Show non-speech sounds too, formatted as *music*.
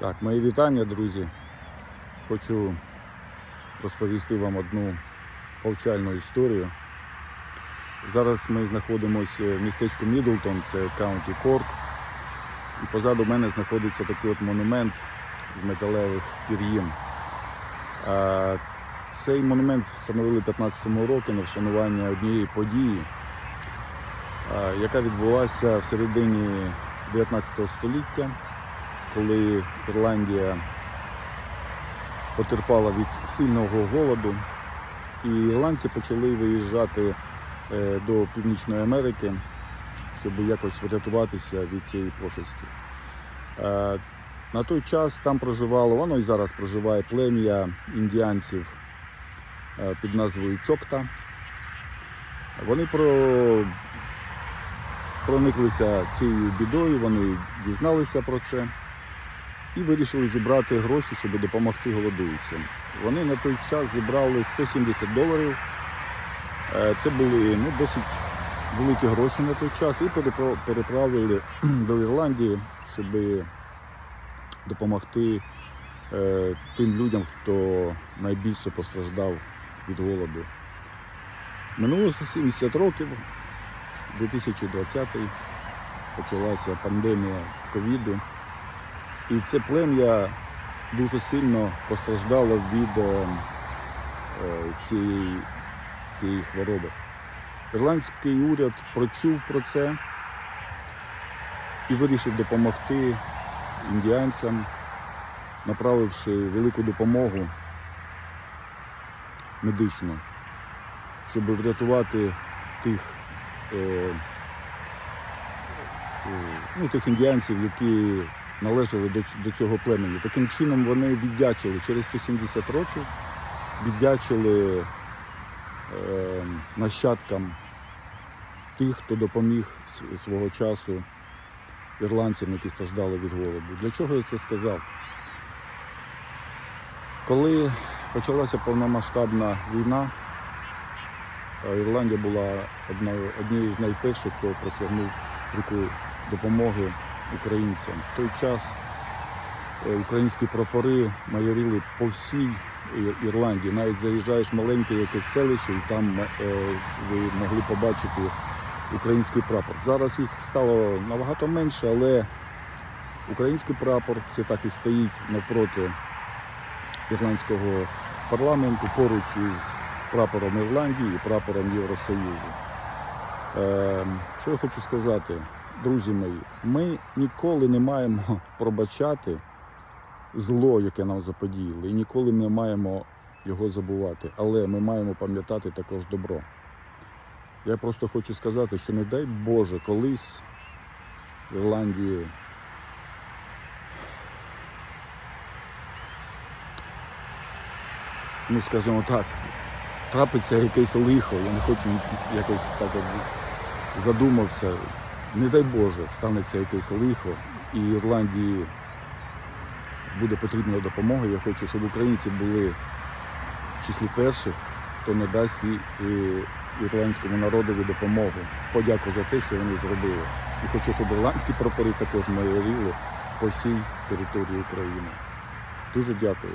Так, мої вітання, друзі. Хочу розповісти вам одну повчальну історію. Зараз ми знаходимося в містечку Мідлтон, це каунті Корк. І позаду мене знаходиться такий от монумент з металевих пір'їн. Цей монумент встановили в 15-му році на вшанування однієї події, яка відбулася в середині 19 століття коли Ірландія потерпала від сильного голоду, і ірландці почали виїжджати е, до Північної Америки, щоб якось врятуватися від цієї пошесті. Е, На той час там проживало, воно і зараз проживає плем'я індіанців е, під назвою Чокта. Вони про... прониклися цією бідою, вони дізналися про це і вирішили зібрати гроші, щоб допомогти голодуючим. Вони на той час зібрали 170 доларів. Е, Це були ну, досить великі гроші на той час, і переправили *clears throat* до Ірландії, щоб допомогти е, тим людям, хто найбільше постраждав від голоду. Минуло 170 років, 2020 почалася пандемія ковіду. І це плем'я дуже сильно постраждало від е, е, цієї, цієї хвороби. Ірландський уряд прочув про це і вирішив допомогти індіанцям, направивши велику допомогу медичну, щоб врятувати тих, е, ну, тих індіанців, які належали до, до цього племені. Таким чином вони віддячили через 170 років, віддячили е, нащадкам тих, хто допоміг свого часу ірландцям, які страждали від голоду. Для чого я це сказав? Коли почалася повномасштабна війна, е, Ірландія була однією з найперших, хто просягнув руку допомоги українцям. В той час е, українські прапори майоріли по всій Ірландії. Навіть заїжджаєш маленьке якесь селище, і там е, ви могли побачити український прапор. Зараз їх стало набагато менше, але український прапор все так і стоїть навпроти ірландського парламенту поруч із прапором Ірландії і прапором Євросоюзу. Е, що я хочу сказати, друзі мої, ми ніколи не маємо *laughs* пробачати зло, яке нам заподіяли, і ніколи не маємо його забувати. Але ми маємо пам'ятати також добро. Я просто хочу сказати, що не дай Боже, колись в Ірландії ну, скажімо так, трапиться якесь лихо, я не хочу якось так задумався. Не дай Боже, станеться якесь лихо, і Ірландії буде потрібна допомога. Я хочу, щоб українці були в числі перших, хто надасть ірландському народові допомогу. Подяку за те, що вони зробили. І хочу, щоб ірландські прапори також майоріли по всій території України. Дуже дякую.